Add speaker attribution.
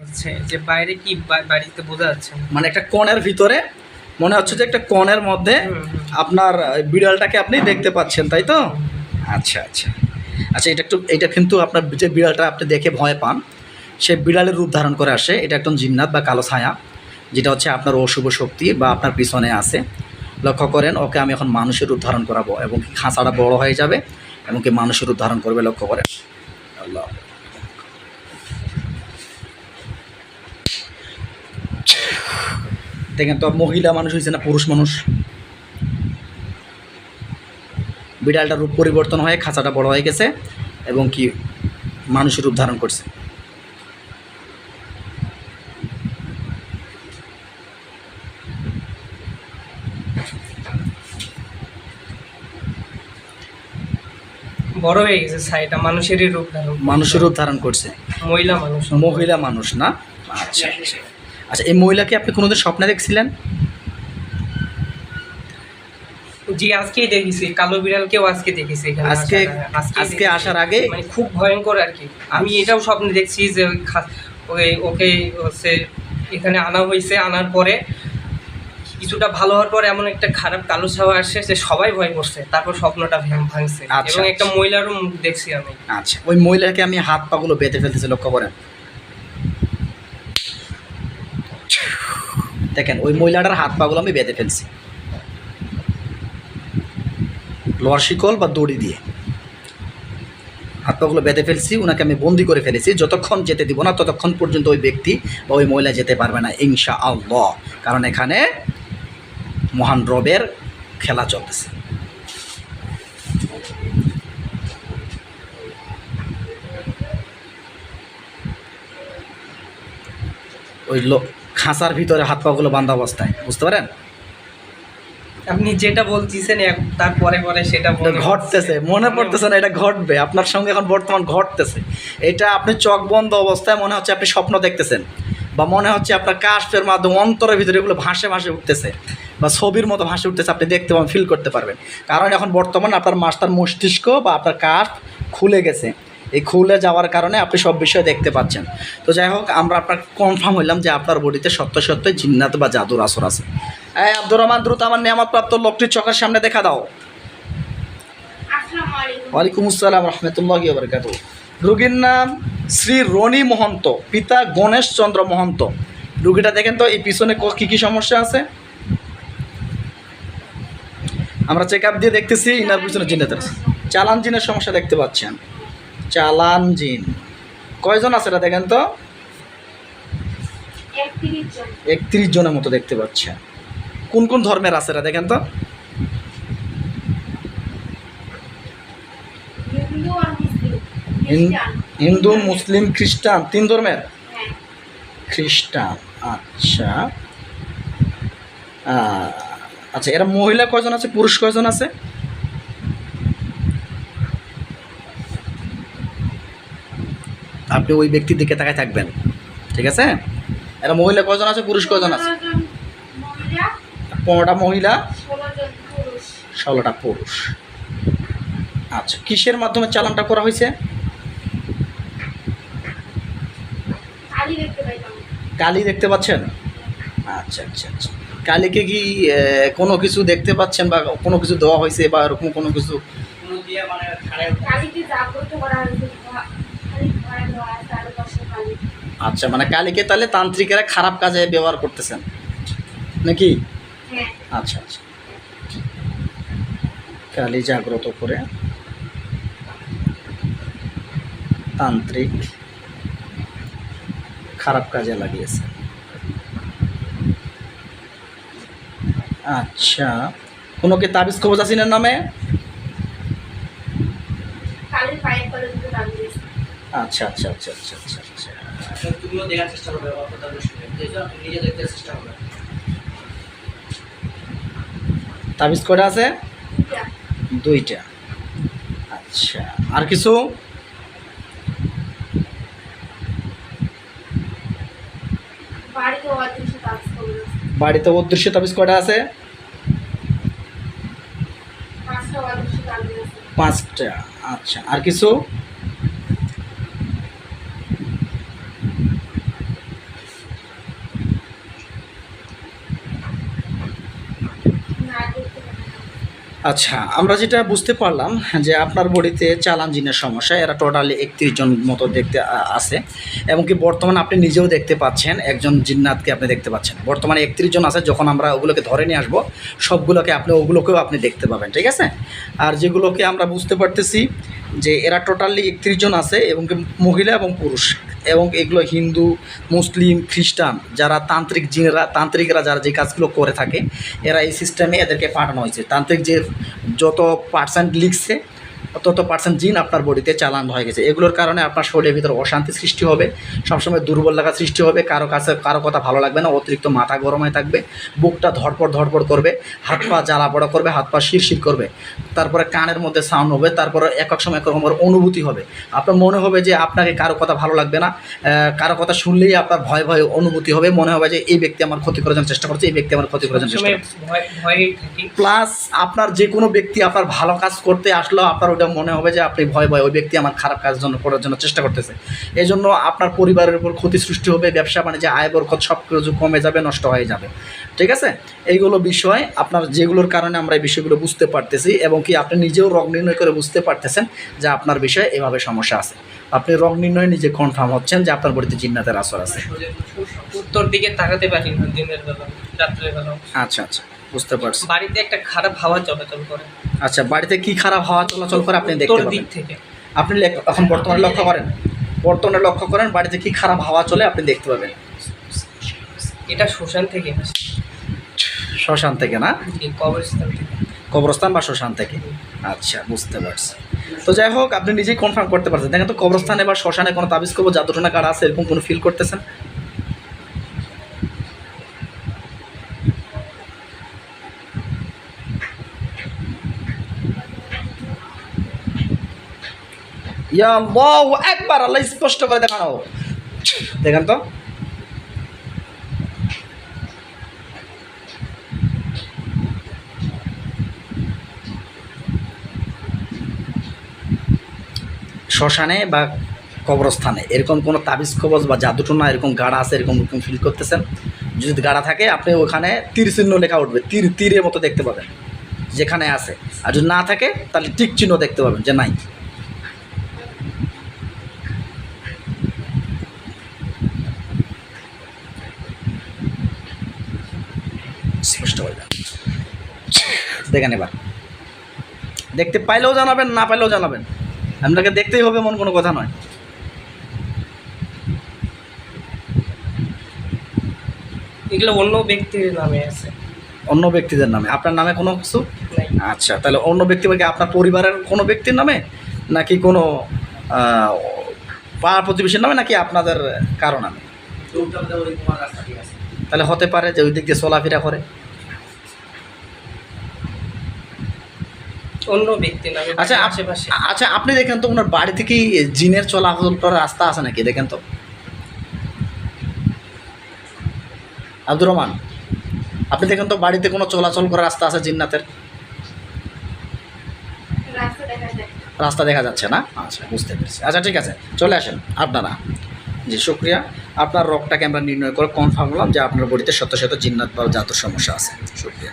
Speaker 1: হচ্ছে যে বাইরে কি বাড়িতে বোঝা যাচ্ছে
Speaker 2: মানে একটা কনের ভিতরে মনে হচ্ছে যে একটা কনের মধ্যে। আপনার বিড়ালটাকে আপনি দেখতে পাচ্ছেন তাই তো? আচ্ছা আচ্ছা। আচ্ছা এটা একটু এটা কিন্তু আপনার যে বিড়ালটা আপনি দেখে ভয় পান সে বিড়ালের রূপ ধারণ করে আসে। এটা একদম জিন্নাত বা কালো ছায়া যেটা হচ্ছে আপনার অশুভ শক্তি বা আপনার পিছনে আছে। লক্ষ্য করেন ওকে আমি এখন মানুষের রূপ ধারণ করাবো এবং খাঁচাটা বড় হয়ে যাবে এবং কি মানুষের রূপ ধারণ করবে লক্ষ্য করেন। আল্লাহ। দেখেন তো মহিলা মানুষ হয়েছে না পুরুষ মানুষ? বিড়ালটার রূপ পরিবর্তন হয়ে খাঁচাটা বড় হয়ে গেছে এবং কি মানুষের রূপ ধারণ করছে।
Speaker 1: বড় হয়ে গেছে ছাইটা মানুষেরই রূপ ধারণ।
Speaker 2: মানুষের রূপ ধারণ করছে।
Speaker 1: মহিলা মানুষ।
Speaker 2: মহিলা মানুষ না? আচ্ছা। আচ্ছা এই মহিলাকে আপনি কোনোদিন স্বপ্নে দেখছিলেন?
Speaker 1: জি আজকেই দেখেছি। কালো বিড়ালকেও আজকে দেখেছি
Speaker 2: আজকে আজকে আসার আগে?
Speaker 1: মানে খুব ভয়ঙ্কর আর কি। আমি এটাও স্বপ্নে দেখছি যে ওই ওকে ওকে হচ্ছে এখানে আনা হয়েছে আনার পরে কিছুটা ভালো হওয়ার পরে এমন একটা খারাপ কালো ছাওয়া আসছে যে সবাই ভয় করছে। তারপর স্বপ্নটা ভেঙে ভাঙছে।
Speaker 2: আচ্ছা,
Speaker 1: এবং একটা
Speaker 2: আচ্ছা।
Speaker 1: মহিলারও মুখ দেখছি আমি।
Speaker 2: আচ্ছা ওই মহিলাকে আমি হাত পাগুলো বেঁধে ফেলতেছি লক্ষ্য করেন। দেখেন, ওই মহিলাটার হাত পাগুলো আমি বেঁধে ফেলছি। লোহার শিকল বা দড়ি দিয়ে। হাত পাগুলো বেঁধে ফেলছি ওনাকে আমি বন্দি করে ফেলেছি। যতক্ষণ যেতে দিব না, ততক্ষণ পর্যন্ত ওই ব্যক্তি বা ওই মহিলা যেতে পারবে না ইনশা আল্লাহ কারণ এখানে মহান রবের খেলা চলতেছে। ওই লো- খাঁচার ভিতরে হাত পাগুলো বান্ধা অবস্থায় বুঝতে পারেন?
Speaker 1: আপনি যেটা বলতেছেন তারপরে পরে সেটা
Speaker 2: ঘটতেছে মনে পড়তেছে না এটা ঘটবে। আপনার সঙ্গে এখন বর্তমান ঘটতেছে। এটা আপনি চোখ বন্ধ অবস্থায় মনে হচ্ছে আপনি স্বপ্ন দেখতেছেন বা মনে হচ্ছে আপনার কাশফের মাধ্যমে অন্তরের ভিতরে এগুলো ভাসে ভাসে উঠতেছে বা ছবির মতো ভাসে উঠতেছে আপনি দেখতে পাবেন ফিল করতে পারবেন। কারণ এখন বর্তমানে আপনার মাস্টার মস্তিষ্ক বা আপনার কাশ খুলে গেছে। এই খুলে যাওয়ার কারণে আপনি সব বিষয় দেখতে পাচ্ছেন। তো যাই হোক আমরা আপনার কনফার্ম হইলাম যে আপনার বডিতে সত্য সত্য জিন্নাত বা জাদুর আসর আছে। এই আব্দুর রহমান দ্রুত আমার নিয়ামতপ্রাপ্ত লোকটির চোখের সামনে দেখা দাও। ওয়ালাইকুম আসসালাম রহমতুল্লাহ বরকাত রোগীর নাম শ্রী রনি মহন্ত পিতা গণেশ চন্দ্র মহন্ত। রুগীটা দেখেন তো এই পিছনে কী কি সমস্যা আছে? আমরা চেক আপ দিয়ে দেখতেছি ইনার পিছনে জিনের চালান জিনের সমস্যা দেখতে পাচ্ছেন। চালান জিন। কয়জন আছে এটা দেখেন তো?
Speaker 3: একত্রিশ
Speaker 2: জনের মতো দেখতে পাচ্ছেন। কোন কোন ধর্মের আছে এটা দেখেন তো?
Speaker 3: হিন্দু মুসলিম। খ্রিস্টান।
Speaker 2: তিন ধর্মের?
Speaker 3: হ্যাঁ।
Speaker 2: খ্রিস্টান। আচ্ছা। আচ্ছা এরা মহিলা কয়জন আছে পুরুষ কয়জন আছে? আপনি ওই ব্যক্তির দিকে তাকায় থাকবেন। ঠিক আছে? এরা মহিলা কজন আছে? পুরুষ কজন আছে? পনেরোটা মহিলা ষোলোটা পুরুষ। আচ্ছা কিসের মাধ্যমে চালানটা করা হয়েছে?
Speaker 3: কালি দেখতে পাইতাম।
Speaker 2: কালি দেখতে পাচ্ছেন? আচ্ছা আচ্ছা আচ্ছা। কালীকে কি কোনো কিছু দেখতে পাচ্ছেন বা কোনো কিছু দেওয়া হয়েছে বা এরকম কোনো কিছু
Speaker 3: কালিকে জাগ্রত করা হয়েছে ভা- খালি ভয় দেওয়া চারপাশে কালি
Speaker 2: আচ্ছা মানে কালীকে তাহলে তান্ত্রিকেরা খারাপ কাজে ব্যবহার করতেছেন। নাকি?
Speaker 3: হ্যাঁ।
Speaker 2: আচ্ছা আচ্ছা। কালী জাগ্রত করে তান্ত্রিক খারাপ কাজে লাগিয়েছে। আচ্ছা কোনো কি তাবিজ কবজ আসিনের নামে? আচ্ছা আচ্ছা আচ্ছা আচ্ছা আচ্ছা আচ্ছা।
Speaker 4: তুমিও দেখার চেষ্টা করবে দর্শকে দেখো নিজে দেখতে চেষ্টা করবে
Speaker 2: তাবিজ কটা আছে? দুইটা। আচ্ছা আর কিছু?
Speaker 3: বাড়িতে অদৃশ্য
Speaker 2: তাবিজ কটা আছে?
Speaker 3: পাঁচটা।
Speaker 2: আচ্ছা আর কিছু? আচ্ছা আমরা যেটা বুঝতে পারলাম যে আপনার বডিতে চালান জিনের সমস্যা, এরা টোটালি একত্রিশ জন মতো দেখতে আছে এবং কি বর্তমানে আপনি নিজেও দেখতে পাচ্ছেন, একজন জিন্নাতকে আপনি দেখতে পাচ্ছেন। বর্তমানে একত্রিশ জন আছে, যখন আমরা ওগুলোকে ধরে নিয়ে আসব, সবগুলোকে আপনি, ওগুলোকেও আপনি দেখতে পাবেন, ঠিক আছে? আর যেগুলোকে আমরা বুঝতে পারতেছি যে এরা টোটালি একত্রিশ জন আছে এবং কি মহিলা এবং পুরুষ। এবং এগুলো হিন্দু, মুসলিম, খ্রিস্টান যারা তান্ত্রিক জিনেরা, তান্ত্রিকরা যারা যে কাজগুলো করে থাকে, এরা এই সিস্টেমে এদেরকে পাঠানো হয়েছে। তান্ত্রিক যে যত পার্সেন্ট লিখছে তত পার্সেন্ট জিন আপনার বডিতে চালান হয়ে গেছে। এগুলোর কারণে আপনার শরীরের ভিতরে অশান্তি সৃষ্টি হবে সবসময় দুর্বল লাগা সৃষ্টি হবে কারও কাছে কারও কথা ভালো লাগবে না অতিরিক্ত মাথা গরম হয়ে থাকবে বুকটা ধড়পড় ধড়পড় করবে হাত পা জ্বালা পড়া করবে হাত পা শিরশির করবে তারপরে কানের মধ্যে সাউন্ড হবে তারপরে এক এক সময় এক রকমের অনুভূতি হবে। আপনার মনে হবে যে আপনাকে কারও কথা ভালো লাগবে না কারও কথা শুনলেই আপনার ভয় ভয় অনুভূতি হবে মনে হবে যে এই ব্যক্তি আমার ক্ষতি করার জন্য চেষ্টা করছে এই ব্যক্তি আমার ক্ষতি করার জন্য চেষ্টা করছে। প্লাস আপনার যে কোনো ব্যক্তি আপনার ভালো কাজ করতে আসলেও আপনার ওটা মনে হবে যে আপনি ভয় ভয় ওই ব্যক্তি আমার খারাপ কাজ জন্য করার জন্য চেষ্টা করতেছে। এই জন্য আপনার পরিবারের উপর ক্ষতি সৃষ্টি হবে ব্যবসা বাণিজ্য আয় বরকত সব কিছু কমে যাবে নষ্ট হয়ে যাবে। ঠিক আছে? এইগুলো বিষয় আপনার যেগুলোর কারণে আমরা এই বিষয়গুলো বুঝতে পারতেছি এবং কি আপনি নিজেও রোগ নির্ণয় করে বুঝতে পারতেছেন যে আপনার বিষয়ে এভাবে সমস্যা আছে। আপনি রোগ নির্ণয় নিজে কনফার্ম হচ্ছেন যে আপনার বডিতে জিন্নাতের আসর আছে।
Speaker 1: উত্তর দিকে তাকাতে পারি দিনের বেলা রাত্রের বেলা।
Speaker 2: আচ্ছা আচ্ছা। বুঝতে পারছি।
Speaker 1: বাড়িতে একটা খারাপ হাওয়া চলাচল করে।
Speaker 2: আচ্ছা বাড়িতে কি খারাপ হাওয়া চলাচল করে আপনি দেখতে
Speaker 1: দিক থেকে।
Speaker 2: আপনি এখন বর্তমানে লক্ষ্য করেন? বর্তমানে লক্ষ্য করেন বাড়িতে কি খারাপ হাওয়া চলে আপনি দেখতে পাবেন?
Speaker 1: এটা শ্মশান থেকে
Speaker 2: শ্মশান থেকে না?
Speaker 1: কবরস্থান থেকে।
Speaker 2: কবরস্থান বা শ্মশান থেকে? আচ্ছা বুঝতে পারছি। তো যাই হোক আপনি নিজেই কনফার্ম করতে পারছেন। দেখেন তো কবরস্থানে বা শ্মশানে কোনো তাবিজ কবর জাদুটনা কার্ড আছে এরকম কোনো ফিল করতেছেন? একবার আল্লাহ স্পষ্ট করে দেখানো দেখেন তো। শ্মশানে বা কবরস্থানে এরকম কোনো তাবিজ কবজ বা জাদুটনা এরকম গাড়া আছে, এরকম এরকম ফিল করতেছেন? যদি গাড়া থাকে, আপনি ওখানে তীর চিহ্ন লেখা উঠবে, তীর, তীরের মতো দেখতে পাবেন, যেখানে আছে। আর যদি না থাকে, তাহলে টিক চিহ্ন দেখতে পাবেন যে নাই স্পষ্ট হয়ে যাবে দেখেন এবার দেখতে পাইলেও জানাবেন না পাইলেও জানাবেন। আপনাকে দেখতেই হবে এমন কোনো কথা নয়।
Speaker 1: এগুলো অন্য ব্যক্তির নামে আছে।
Speaker 2: অন্য ব্যক্তিদের নামে। আপনার নামে কোনো কিছু? আচ্ছা তাহলে অন্য ব্যক্তি বলতে আপনার পরিবারের কোনো ব্যক্তির নামে? নাকি কোনো পাড়া প্রতিবেশীর নামে নাকি আপনাদের কারও নামে? তাহলে হতে পারে যে ওই দিক দিয়ে চলাফেরা করে।
Speaker 1: অন্য ব্যক্তির নামে
Speaker 2: আচ্ছা
Speaker 1: আশেপাশে।
Speaker 2: আচ্ছা আপনি দেখেন তো ওনার বাড়ি থেকে জিনের চলাচল করার রাস্তা আছে নাকি? দেখেন তো। আব্দুর রহমান আপনি দেখেন তো বাড়িতে কোনো চলাচল করার রাস্তা আছে জিন্নাতের?
Speaker 3: রাস্তা দেখা যায়।
Speaker 2: রাস্তা দেখা যাচ্ছে না? আচ্ছা বুঝতে পেরেছি। আচ্ছা ঠিক আছে চলে আসেন আপনারা। জি শুক্রিয়া। আপনার রোগটাকে আমরা নির্ণয় করে কনফার্ম হলাম যে আপনার বডিতে শত শত জিন্নাত বা জাতুর সমস্যা আছে। শুক্রিয়া।